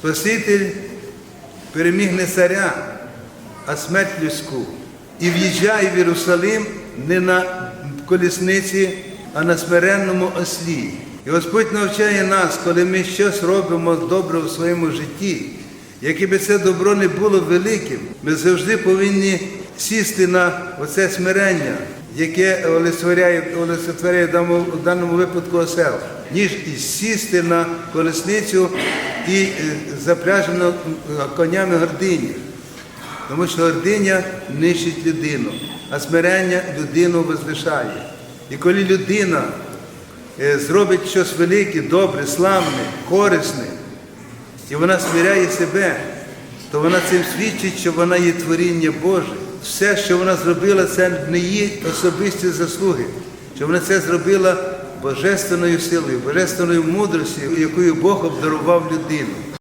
Спаситель переміг не царя, а смерть людську. І в'їжджає в Єрусалим не на колісниці, а на смиренному ослі. І Господь навчає нас, коли ми щось робимо добре в своєму житті, яке би це добро не було великим, ми завжди повинні сісти на оце смирення, яке олицетворяє, в даному, випадку осел, ніж сісти на колесницю і е, запряжено е, конями гордині. Тому що гординя нищить людину, а смирення людину возвишає. І коли людина е, зробить щось велике, добре, славне, корисне, і вона смиряє себе, то вона цим свідчить, що вона є творіння Боже. Все, що вона зробила, це не її особисті заслуги, що вона це зробила божественною силою, божественною мудростю, якою Бог обдарував людину.